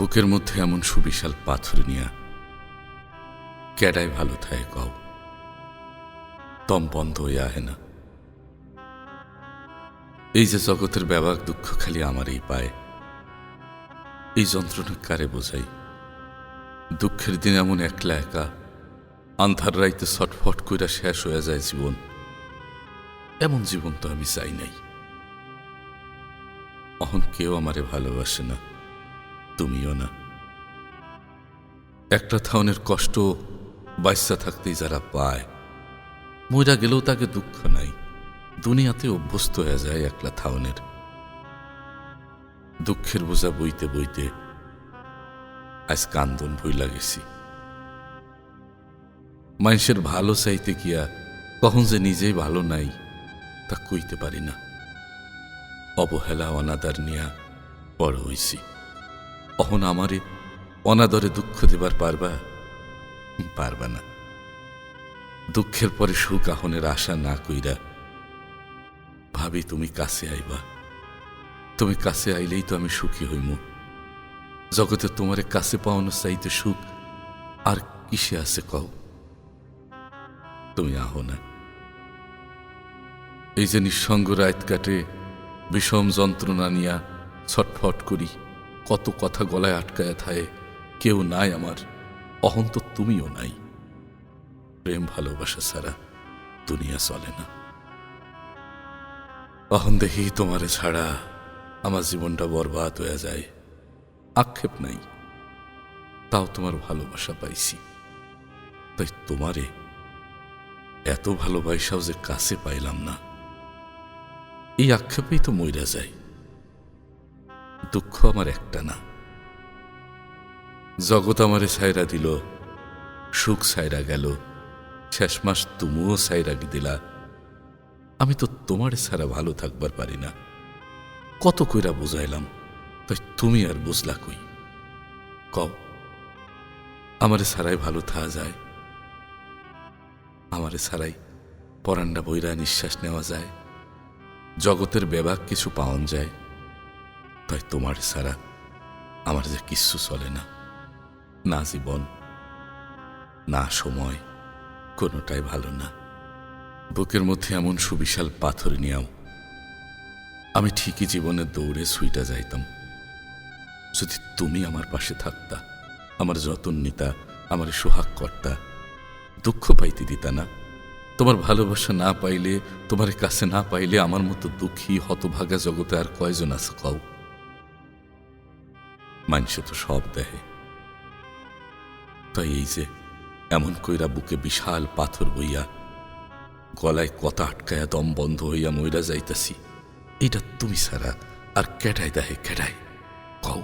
বুকের মধ্যে এমন সুবিশাল পাথর নিয়া ক্যাডায় ভালো থাকে কও দম বন্ধ হয়ে আহে না। এই যে জগতের ব্যাপক দুঃখ খালি আমারই পায়, এই যন্ত্রণা কারে বোঝাই দুঃখের দিন এমন একলা একা, আন্ধার রাইতে ছটফট কইরা শেষ হয়ে যায় জীবন। এমন জীবন তো আমি চাই নাই। অহন কেউ আমারে ভালোবাসে না। তুমিও না। একটা থাউনের কষ্ট বাচ্চা থাকতেই যারা পায়, মইরা গেলেও তাকে দুঃখ নাই। দুনিয়াতে অভ্যস্ত হয়ে যায় একলা থাউনের দুঃখের বোঝা বইতে বইতে আজ কান্দন ভুইলা গেছি। মানুষের ভালো চাইতে গিয়া কখন যে নিজেই ভালো নাই তা কইতে পারি না। অবহেলা, অনাদার নিয়া বড় হইছি। অহন আমারে অনাদরে দুঃখ দেবার পারবা? পারবা না। দুঃখের পরে সুখ আহনের আশা না কইরা ভাবি, তুমি কাছে আইবা। তুমি কাছে আইলেই তো আমি সুখী হইমু। জগতে তোমারে কাছে পাওয়ানো চাইতে সুখ আর কিসে আছে কও? তুমি আহো না। এই যে নিঃসঙ্গ রাত কাটে, বিষম যন্ত্রণা নিয়া ছটফট করি। কত কথা গলায় আটকায় থায়, কেউ নাই আমার অহন তো তুমিও নাই। প্রেম ভালোবাসা ছাড়া দুনিয়া চলে না। অহন দেখি তোমারে ছাড়া আমার জীবনটা বরবাদ হয়ে যায়। আক্ষেপ নাই। তাও তোমার ভালোবাসা পাইছি। তাই তোমারে এত ভালোবাসাও যে কাছে পাইলাম না। এই আক্ষেপেই তো মইরা যায়। দুঃখ আমার একটা না। জগৎ আমারে ছায়রা দিল, সুখ ছায়রা গেল, শেষ মাস তুমিও ছায়রা দিলা। আমি তো তোমার ছাড়া ভালো থাকবার পারি না। কত কইরা বুঝাইলাম, তাই তুমি আর বুঝলা কই? কও, আমারে ছাড়াই ভালো থাকা যায়। আমারে ছাড়াই পরান্ডা বইরা নিঃশ্বাস নেওয়া যায়। জগতের বেবাক কিছু পাওন যায়। তাই তোমার ছাড়া আমার যে কিচ্ছু চলে না। না জীবন, না সময়, কোনোটাই ভালো না। বুকের মধ্যে এমন সুবিশাল পাথর নিয়াও আমি ঠিকই জীবনে দৌড়ে সুইটা যাইতাম। যদি তুমি আমার পাশে থাকতা, আমার যতন নিতা, আমার সোহাগ কর্তা, দুঃখ পাইতে দিতা না। তোমার ভালোবাসা না পাইলে, তোমার কাছে না পাইলে আমার মতো দুঃখী হতভাগা জগতে আর কয়জন আছে কও? মানুষে তো সব দেহে। তাই এই যে এমন কইরা বুকে বিশাল পাথর বইয়া গলায় কথা আটকায়া দম বন্ধ হইয়া মইরা যাইতাছি এটা তুমি ছাড়া আর কেটাই দেহে কেটাই কও।